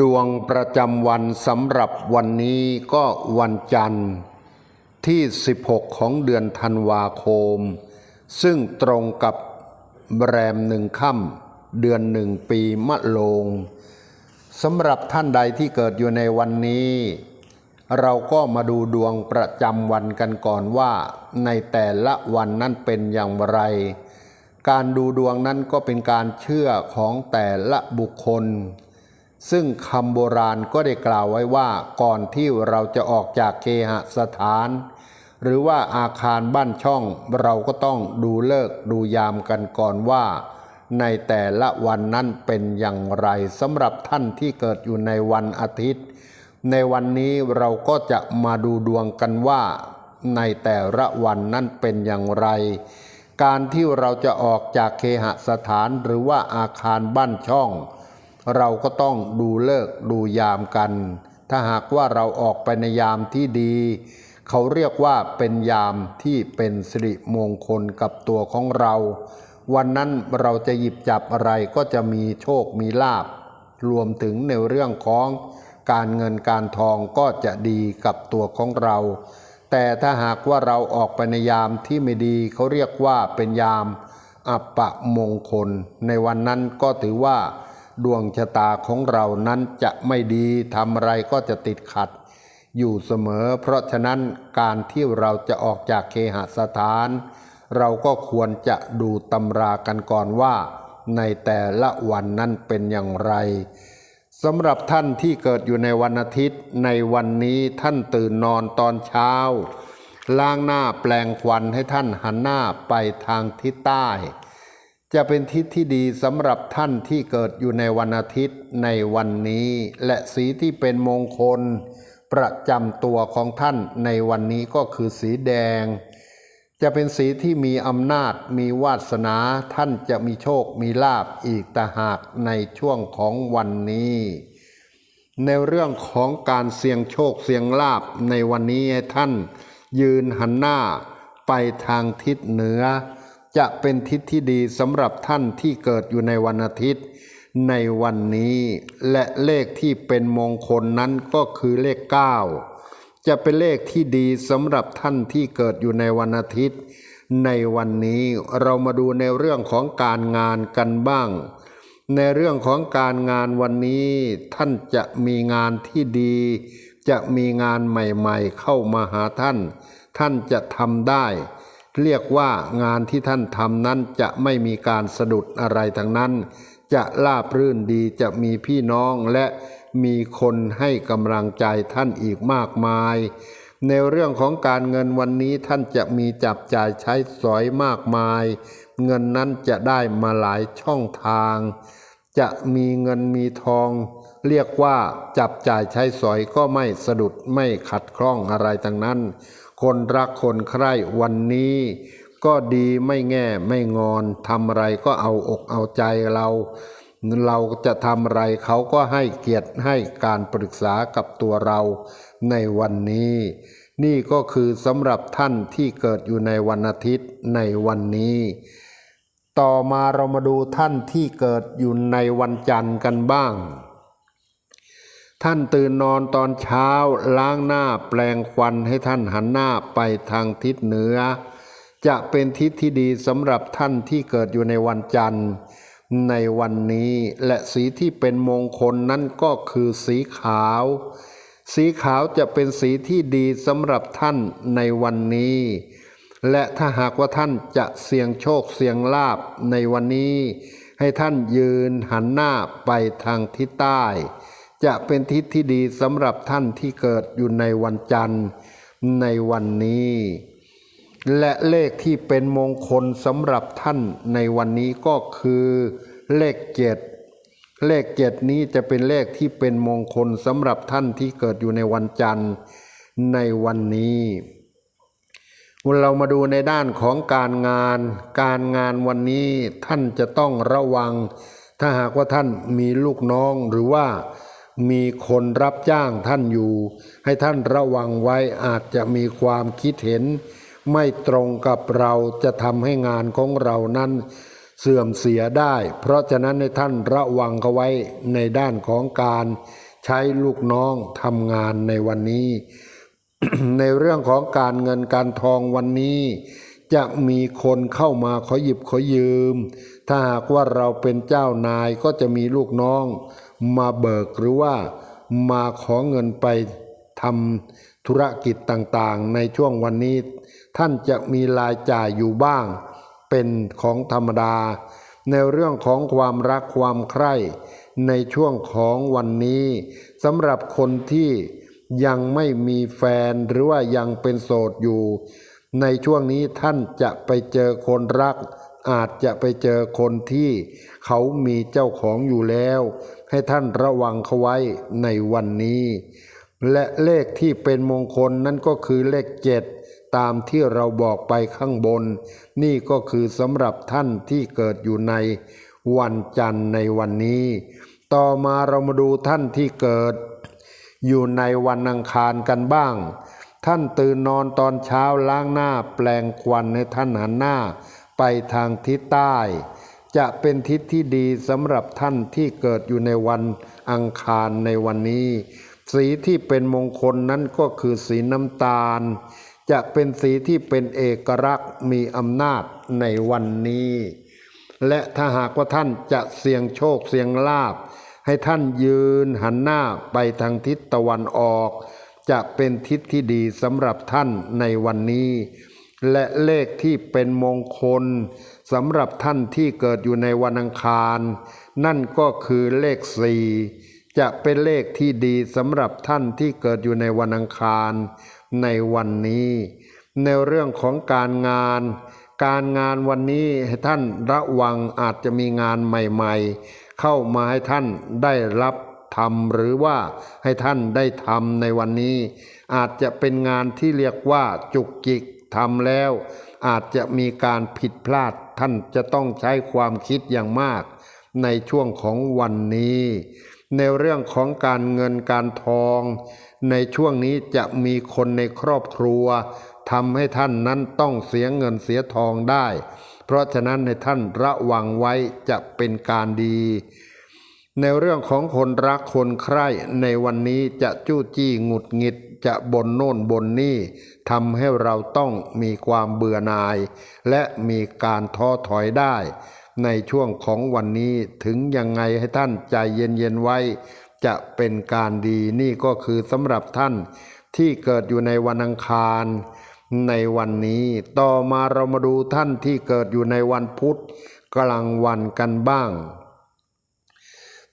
ดวงประจำวันสำหรับวันนี้ก็วันจันทร์ที่ 16 ของเดือนธันวาคม ซึ่งตรงกับแรมหนึ่งค่ำเดือนหนึ่งปีมะโรงสำหรับท่านใดที่เกิดอยู่ในวันนี้ เราก็มาดูดวงประจำวันกันก่อนว่า ในแต่ละวันนั้นเป็นอย่างไร การดูดวงนั้นก็เป็นการเชื่อของแต่ละบุคคล ซึ่งคำโบราณก็ได้กล่าวไว้ว่าก่อนที่เราจะออกจากเคหสถาน หรือว่าอาคารบ้านช่องเราก็ต้องดูเลิกดูยามกันก่อนว่า ในแต่ละวันนั้นเป็นอย่างไรสำหรับท่านที่เกิดอยู่ในวันอาทิตย์ ในวันนี้เราก็จะมาดูดวงกันว่า ในแต่ละวันนั้นเป็นอย่างไร การที่เราจะออกจากเคหสถานหรือว่าอาคารบ้านช่อง เราก็ต้องดูเลิกดูยามกัน ถ้าหากว่าเราออกไปในยามที่ดี เขาเรียกว่าเป็นยามที่เป็นสิริมงคลกับตัวของเรา วันนั้นเราจะหยิบจับอะไรก็จะมีโชคมีลาบ รวมถึงในเรื่องของการเงินการทองก็จะดีกับตัวของเรา แต่ถ้าหากว่าเราออกไปในยามที่ไม่ดีเขาเรียกว่าเป็นยามอัปปะมงคล ในวันนั้นก็ถือว่า ดวงชะตาของเรานั้นจะไม่ดีทำอะไรก็จะติดขัด อยู่เสมอ เพราะฉะนั้นการที่เราจะออกจากเคหสถาน เราก็ควรจะดูตำรากันก่อนว่า ในแต่ละวันนั้นเป็นอย่างไรสำหรับท่านที่เกิดอยู่ในวันอาทิตย์ ในวันนี้ท่านตื่นนอนตอนเช้า ล้างหน้าแปลงควันให้ท่านหันหน้าไปทางทิศใต้ จะเป็นทิศที่ดีสำหรับท่านที่เกิดอยู่ในวันอาทิตย์ในวันนี้ และสีที่เป็นมงคล ประจำตัวของท่านในวันนี้ก็คือสีแดง จะเป็นสีที่มีอำนาจมีวาสนาท่านจะมีโชคมีลาบอีกต่หากในช่วงของวันนี้ ในเรื่องของการเสี่ยงโชคเสี่ยงลาบในวันนี้ให้ท่าน ยืนหันหน้าไปทางทิศเหนือ จะเป็นทิศที่ดีสำหรับท่านที่เกิดอยู่ในวันอาทิตย์ ในวันนี้ และเลขที่เป็นมงคลนั้นก็คือเลข 9 จะเป็นเลขที่ดีสำหรับท่านที่เกิดอยู่ในวันอาทิตย์ ในวันนี้เรามาดูในเรื่องของการงานกันบ้าง ในเรื่องของการงานวันนี้ ท่านจะมีงานที่ดี จะมีงานใหม่ๆ เข้ามาหาท่าน ท่านจะทำได้ เรียกว่างานที่ท่านทำนั้นจะไม่มีการสะดุดอะไรทั้งนั้น จะราบรื่นดีจะมีพี่น้องและมีคนให้กำลังใจท่านอีกมากมาย ในเรื่องของการเงินวันนี้ท่านจะมีจับจ่ายใช้สอยมากมาย เงินนั้นจะได้มาหลายช่องทาง จะมีเงินมีทอง เรียกว่าจับจ่ายใช้สอยก็ไม่สะดุดไม่ขัดข้องอะไรทั้งนั้น คนรักคนใคร่วันนี้ ก็ดีไม่แง่ไม่งอนทำอะไรก็เอาอกเอาใจเรา เราจะทำอะไรเขาก็ให้เกียรติให้การปรึกษากับตัวเราในวันนี้ นี่ก็คือสำหรับท่านที่เกิดอยู่ในวันอาทิตย์ในวันนี้ ต่อมาเรามาดูท่านที่เกิดอยู่ในวันจันทร์กันบ้าง ท่านตื่นนอนตอนเช้าล้างหน้าแปลงควันให้ท่านหันหน้าไปทางทิศเหนือ จะเป็นทิศที่ดีสำหรับท่านที่เกิดอยู่ในวันจันทร์ ในวันนี้และสีที่เป็นมงคลนั้นก็คือสีขาว สีขาวจะเป็นสีที่ดีสำหรับท่านในวันนี้ และถ้าหากว่าท่านจะเสี่ยงโชคเสี่ยงลาบในวันนี้ ให้ท่านยืนหันหน้าไปทางทิศใต้ จะเป็นทิศที่ดีสำหรับท่านที่เกิดอยู่ในวันจันทร์ในวันนี้ และเลขที่เป็นมงคลสำหรับท่านในวันนี้ก็คือเลขเจ็ดเลขเจ็ดนี้จะเป็นเลขที่เป็นมงคลสำหรับท่านที่เกิดอยู่ในวันจันทร์ในวันนี้เรามาดูในด้านของการงาน การงานวันนี้ท่านจะต้องระวัง ถ้าหากว่าท่านมีลูกน้องหรือว่า มีคนรับจ้างท่านอยู่ ให้ท่านระวังไว้อาจจะมีความคิดเห็น ไม่ตรงกับเราจะทำให้งานของเรานั้นเสื่อมเสียได้ เพราะฉะนั้นในท่านระวังเขาไว้ในด้านของการใช้ลูกน้องทำงานในวันนี้ ในเรื่องของการเงินการทองวันนี้ จะมีคนเข้ามาขอหยิบขอยืม ถ้าหากว่าเราเป็นเจ้านายก็จะมีลูกน้อง มาเบิกหรือว่ามาขอเงินไปทำธุรกิจต่างๆ ในช่วงวันนี้ ท่านจะมีรายจ่ายอยู่บ้าง เป็นของธรรมดา ในเรื่องของความรักความใคร่ในช่วงของวันนี้สำหรับคนที่ยังไม่มีแฟนหรือว่ายังเป็นโสดอยู่ ในช่วงนี้ท่านจะไปเจอคนรัก อาจจะไปเจอคนที่เขามีเจ้าของอยู่แล้ว ให้ท่านระวังเขาไว้ในวันนี้ และเลขที่เป็นมงคลนั่นก็คือเลขเจ็ดตามที่เราบอกไปข้างบน นี่ก็คือสำหรับท่านที่เกิดอยู่ในวันจันทร์ในวันนี้ ต่อมาเรามาดูท่านที่เกิด อยู่ในวันอังคารกันบ้าง ท่านตื่นนอนตอนเช้าล้างหน้าแปลงควันให้ท่านหันหน้า ไปทางทิศใต้ จะเป็นทิศที่ดีสำหรับท่านที่เกิดอยู่ในวันอังคารในวันนี้ สีที่เป็นมงคลนั้นก็คือสีน้ำตาล จะเป็นสีที่เป็นเอกลักษณ์มีอำนาจในวันนี้ และถ้าหากว่าท่านจะเสี่ยงโชคเสี่ยงลาบ ให้ท่านยืนหันหน้าไปทางทิศตะวันออก จะเป็นทิศที่ดีสำหรับท่านในวันนี้ และเลขที่เป็นมงคล สำหรับท่านที่เกิดอยู่ในวันอังคาร นั่นก็คือเลขสี่จะเป็นเลขที่ดีสำหรับท่านที่เกิดอยู่ในวันอังคาร ในวันนี้ ในเรื่องของการงาน การงานวันนี้ให้ท่านระวังอาจจะมีงานใหม่ๆ เข้ามาให้ท่านได้รับทำหรือว่าให้ท่านได้ทำในวันนี้ อาจจะเป็นงานที่เรียกว่าจุกจิกทำแล้ว อาจจะมีการผิดพลาด ท่านจะต้องใช้ความคิดอย่างมาก ในช่วงของวันนี้ ในเรื่องของการเงินการทอง ในช่วงนี้จะมีคนในครอบครัวทำให้ท่านนั้นต้องเสียเงินเสียทองได้ เพราะฉะนั้นในท่านระวังไว้จะเป็นการดี ในเรื่องของคนรักคนใคร่ในวันนี้จะจู้จี้หงุดหงิด จะบนโน่นบนนี่ทำให้เราต้องมีความเบื่อหน่าย และมีการท้อถอยได้ ในช่วงของวันนี้ถึงยังไงให้ท่านใจเย็นๆไว้ จะเป็นการดีนี่ก็คือสำหรับท่านที่เกิดอยู่ในวันอังคาร ในวันนี้ต่อมาเรามาดูท่านที่เกิดอยู่ในวันพุธกลางวันกันบ้าง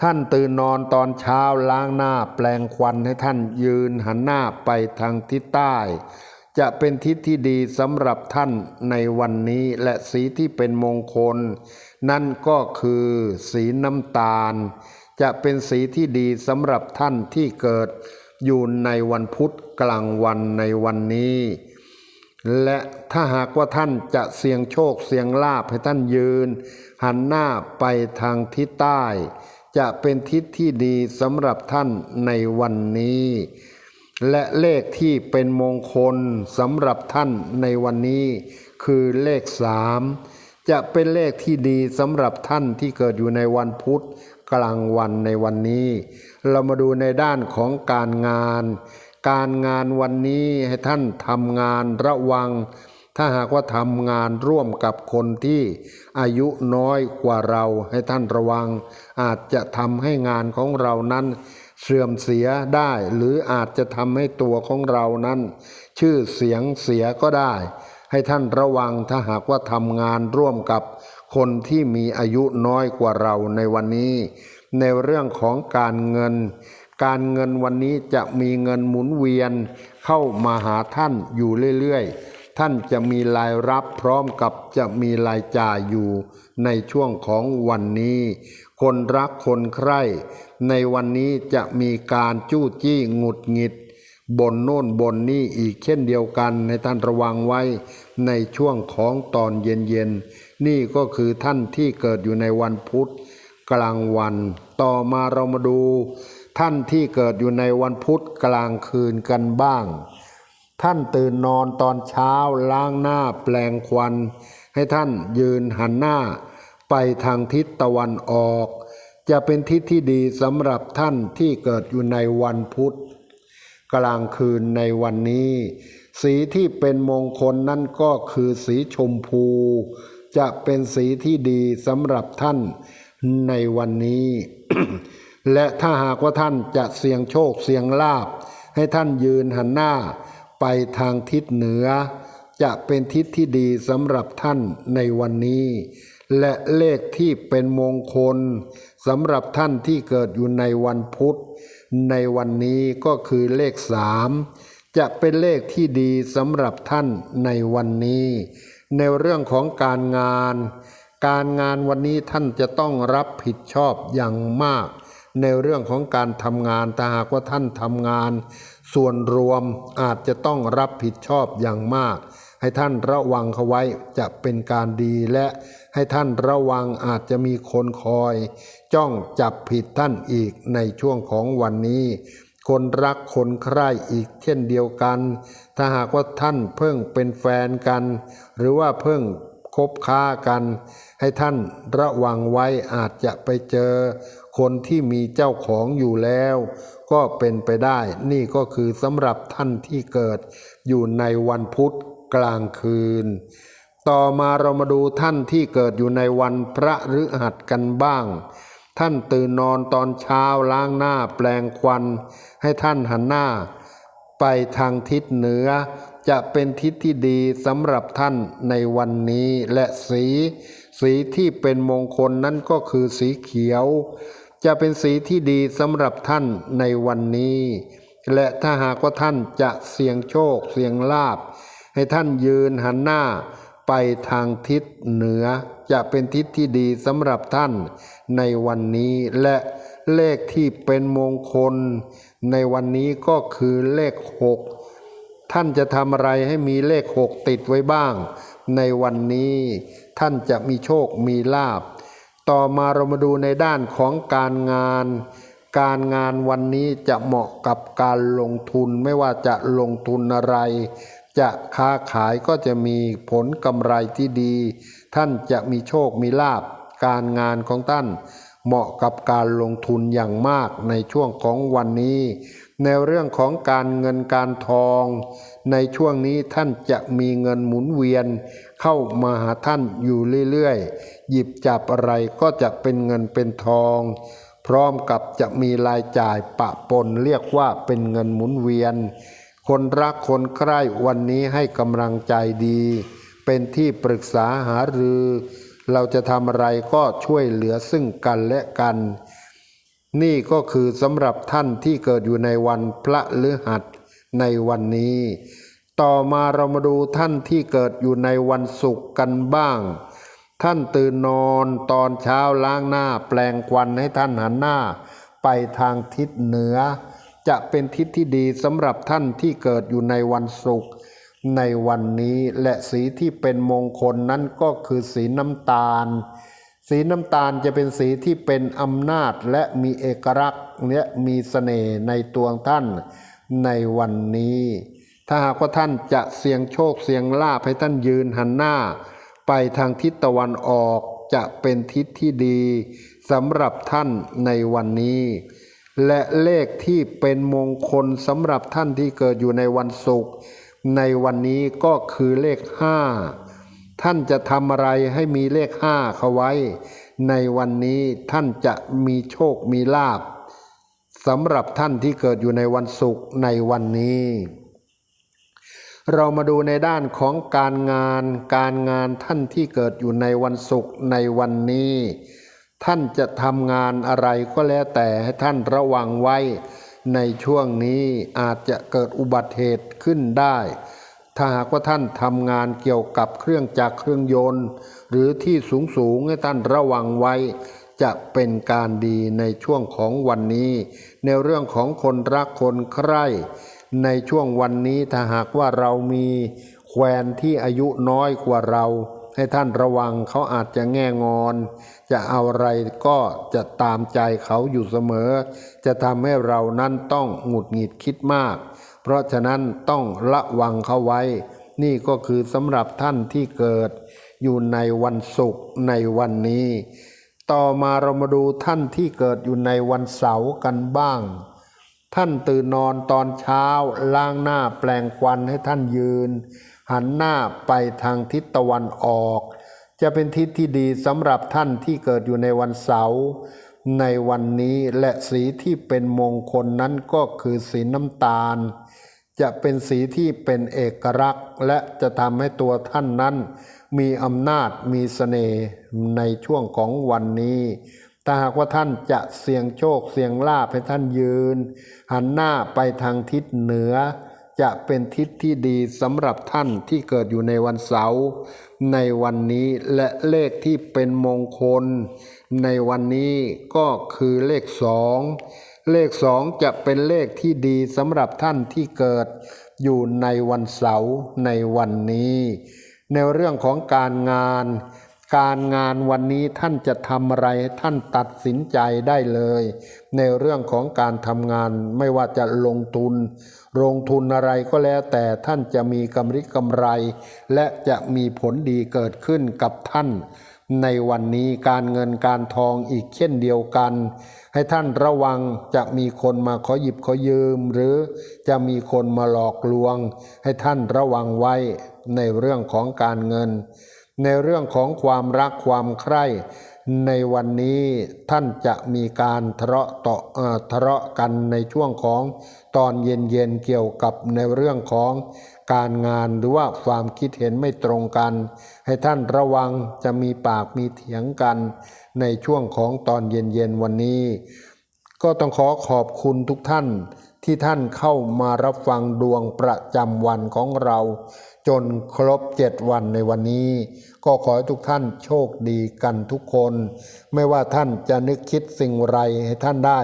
ท่านตื่นนอนตอนเช้าล้างหน้าแปลงควันให้ท่านยืนหันหน้าไปทางทิศใต้ จะเป็นทิศที่ดีสำหรับท่านในวันนี้และสีที่เป็นมงคล นั่นก็คือสีน้ำตาล จะเป็นสีที่ดีสำหรับท่านที่เกิดอยู่ในวันพุธกลางวันในวันนี้ และถ้าหากว่าท่านจะเสี่ยงโชคเสี่ยงลาภให้ท่านยืน หันหน้าไปทางทิศใต้ จะเป็นทิศที่ดีสำหรับท่านในวันนี้ และเลขที่เป็นมงคลสำหรับท่านในวันนี้ คือเลขสามจะเป็นเลขที่ดีสำหรับท่านที่เกิดอยู่ในวันพุธกลางวันในวันนี้ เรามาดูในด้านของการงาน การงานวันนี้ให้ท่านทำงานระวัง ถ้าหากว่าทำงานร่วมกับคนที่อายุน้อยกว่าเราให้ท่านระวัง อาจจะทำให้งานของเรานั้นเสื่อมเสียได้ หรืออาจจะทำให้ตัวของเรานั้น ชื่อเสียงเสียก็ได้ ให้ท่านระวังถ้าหากว่าทำงานร่วมกับคนที่มีอายุน้อยกว่าเราในวันนี้ ในเรื่องของการเงิน การเงินวันนี้จะมีเงินหมุนเวียนเข้ามาหาท่านอยู่เรื่อย ท่านจะมีรายรับพร้อมกับจะมีรายจ่ายอยู่ในช่วงของวันนี้ คนรักคนใคร่ ในวันนี้จะมีการจู้จี้หงุดหงิดบนโน่นบนนี่อีกเช่นเดียวกันให้ท่านระวังไว้ในช่วงของตอนเย็นๆ นี่ก็คือท่านที่เกิดอยู่ในวันพุธกลางวัน ต่อมาเรามาดู ท่านที่เกิดอยู่ในวันพุธกลางคืนกันบ้าง ท่านตื่นนอนตอนเช้าล้างหน้าแปลงควัน ให้ท่านยืนหันหน้า ไปทางทิศตะวันออก จะเป็นทิศที่ดีสำหรับท่านที่เกิดอยู่ในวันพุธ กลางคืนในวันนี้ สีที่เป็นมงคลนั่นก็คือสีชมพู จะเป็นสีที่ดีสำหรับท่านในวันนี้ และถ้าหากว่าท่านจะเสี่ยงโชคเสี่ยงลาบ ให้ท่านยืนหันหน้า ไปทางทิศเหนือ จะเป็นทิศที่ดีสำหรับท่านในวันนี้ และเลขที่เป็นมงคลสำหรับท่านที่เกิดอยู่ในวันพุธ ในวันนี้ก็คือเลขสามจะเป็นเลขที่ดีสำหรับท่านในวันนี้ ในเรื่องของการงาน การงานวันนี้ท่านจะต้องรับผิดชอบอย่างมาก ในเรื่องของการทำงานถ้าหากว่าท่านทำงาน ส่วนรวมอาจจะต้องรับผิดชอบอย่างมาก ให้ท่านระวังเขาไว้จะเป็นการดีและให้ท่านระวังอาจจะมีคนคอย จ้องจับผิดท่านอีกในช่วงของวันนี้ คนรักคนใคร่อีกเช่นเดียวกัน ถ้าหากว่าท่านเพิ่งเป็นแฟนกัน หรือว่าเพิ่งคบค้ากัน ให้ท่านระวังไว้อาจจะไปเจอ คนที่มีเจ้าของอยู่แล้ว ก็เป็นไปได้ นี่ก็คือสำหรับท่านที่เกิดอยู่ในวันพุธกลางคืน ต่อมาเรามาดูท่านที่เกิดอยู่ในวันพระฤหัสกันบ้าง ท่านตื่นนอนตอนเช้าล้างหน้าแปลงควัน ให้ท่านหันหน้า ไปทางทิศเหนือ จะเป็นทิศที่ดีสำหรับท่านในวันนี้และสี สีที่เป็นมงคลนั้นก็คือสีเขียว จะเป็นสีที่ดีสำหรับท่านในวันนี้ และถ้าหากว่าท่านจะเสี่ยงโชคเสี่ยงลาบ ให้ท่านยืนหันหน้าไปทางทิศเหนือ จะเป็นทิศที่ดีสำหรับท่านในวันนี้และเลขที่เป็นมงคล ในวันนี้ก็คือเลขหกท่านจะทำอะไรให้มีเลขหกติดไว้บ้าง ในวันนี้ท่านจะมีโชคมีลาบ ต่อมาเรามาดูในด้านของการงาน การงานวันนี้จะเหมาะกับการลงทุนไม่ว่าจะลงทุนอะไร จะค้าขายก็จะมีผลกำไรที่ดี ท่านจะมีโชคมีลาบการงานของท่าน เหมาะกับการลงทุนอย่างมากในช่วงของวันนี้ ในเรื่องของการเงินการทอง ในช่วงนี้ท่านจะมีเงินหมุนเวียน เข้ามาหาท่านอยู่เรื่อยๆ หยิบจับอะไรก็จะเป็นเงินเป็นทอง พร้อมกับจะมีรายจ่ายปะปนเรียกว่าเป็นเงินหมุนเวียน คนรักคนใคร่วันนี้ให้กำลังใจดี เป็นที่ปรึกษาหารือ เราจะทำอะไรก็ช่วยเหลือซึ่งกันและกัน นี่ก็คือสำหรับท่านที่เกิดอยู่ในวันพระฤหัสในวันนี้ ต่อมาเรามาดูท่านที่เกิดอยู่ในวันศุกร์กันบ้าง ท่านตื่นนอนตอนเช้าล้างหน้าแปลงควันให้ท่านหันหน้า ไปทางทิศเหนือ จะเป็นทิศที่ดีสำหรับท่านที่เกิดอยู่ในวันศุกร์ในวันนี้และสีที่เป็นมงคลนั้นก็คือสีน้ำตาล สีน้ำตาลจะเป็นสีที่เป็นอำนาจและมีเอกลักษณ์และมีเสน่ห์ในตัวท่านในวันนี้ ถ้าหากว่าท่านจะเสี่ยงโชคเสี่ยงลาภให้ท่านยืนหันหน้า ไปทางทิศตะวันออกจะเป็นทิศที่ดีสำหรับท่านในวันนี้ และเลขที่เป็นมงคลสำหรับท่านที่เกิดอยู่ในวันศุกร์ในวันนี้ก็คือเลขห้า ท่านจะทำอะไรให้มีเลขห้าเข้าไว้ ในวันนี้ท่านจะมีโชคมีลาบสำหรับท่านที่เกิดอยู่ในวันศุกร์ในวันนี้ เรามาดูในด้านของการงาน การงานท่านที่เกิดอยู่ในวันศุกร์ในวันนี้ ท่านจะทำงานอะไรก็แล้วแต่ให้ท่านระวังไว้ ในช่วงนี้อาจจะเกิดอุบัติเหตุขึ้นได้ ถ้าหากว่าท่านทำงานเกี่ยวกับเครื่องจักรเครื่องยนต์ หรือที่สูงสูงให้ท่านระวังไว้ จะเป็นการดีในช่วงของวันนี้ ในเรื่องของคนรักคนใคร่ ในช่วงวันนี้ถ้าหากว่าเรามีแควนที่อายุน้อยกว่าเรา ให้ท่านระวังเขาอาจจะแง่งอน จะเอาอะไรก็จะตามใจเขาอยู่เสมอ จะทำให้เรานั้นต้องหงุดหงิดคิดมาก เพราะฉะนั้นต้องระวังเขาไว้ นี่ก็คือสำหรับท่านที่เกิด อยู่ในวันศุกร์ในวันนี้ ต่อมาเรามาดูท่านที่เกิดอยู่ในวันเสาร์กันบ้าง ท่านตื่นนอนตอนเช้าล้างหน้าแปลงควันให้ท่านยืน หันหน้าไปทางทิศตะวันออก จะเป็นทิศที่ดีสำหรับท่านที่เกิดอยู่ในวันเสาร์ ในวันนี้และสีที่เป็นมงคลนั้นก็คือสีน้ำตาล จะเป็นสีที่เป็นเอกลักษณ์ และจะทำให้ตัวท่านนั้น มีอำนาจมีเสน่ห์ในช่วงของวันนี้ถ้าหากว่าท่านจะเสี่ยงโชคเสี่ยงลาภให้ท่านยืน หันหน้าไปทางทิศเหนือ จะเป็นทิศที่ดีสำหรับท่านที่เกิดอยู่ในวันเสาร์ในวันนี้และเลขที่เป็นมงคล ในวันนี้ก็คือเลขสองเลขสองจะเป็นเลขที่ดีสำหรับท่านที่เกิดอยู่ในวันเสาร์ในวันนี้ ในเรื่องของการงาน การงานวันนี้ท่านจะทำอะไรท่านตัดสินใจได้เลย ในเรื่องของการทำงานไม่ว่าจะลงทุน ลงทุนอะไรก็แล้วแต่ท่านจะมีกำไรกำไร และจะมีผลดีเกิดขึ้นกับท่าน ในวันนี้การเงินการทองอีกเช่นเดียวกัน ให้ท่านระวังจะมีคนมาขอหยิบขอยืม หรือจะมีคนมาหลอกลวง ให้ท่านระวังไว้ในเรื่องของการเงิน ในเรื่องของความรักความใคร่ ในวันนี้ท่านจะมีการทะเลาะต่ออทะเลาะกันในช่วงของตอนเย็นๆเกี่ยวกับในเรื่องของ การงานหรือว่าความคิดเห็นไม่ตรงกัน ให้ท่านระวังจะมีปากมีเถียงกันในช่วงของตอนเย็นๆวันนี้ ก็ต้องขอขอบคุณทุกท่านที่ท่านเข้ามารับฟังดวงประจำวันของเรา จนครบเจ็ดวันในวันนี้ ก็ขอให้ทุกท่านโชคดีกันทุกคน ไม่ว่าท่านจะนึกคิดสิ่งไรให้ท่านได้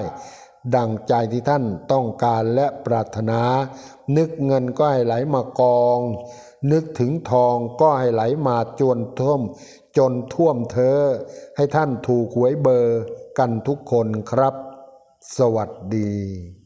ดังใจที่ท่านต้องการและปรารถนา นึกเงินก็ให้ไหลมากอง นึกถึงทองก็ให้ไหลมาจนท่วม จนท่วมเธอ ให้ท่านถูกหวยเบอร์กันทุกคนครับ สวัสดี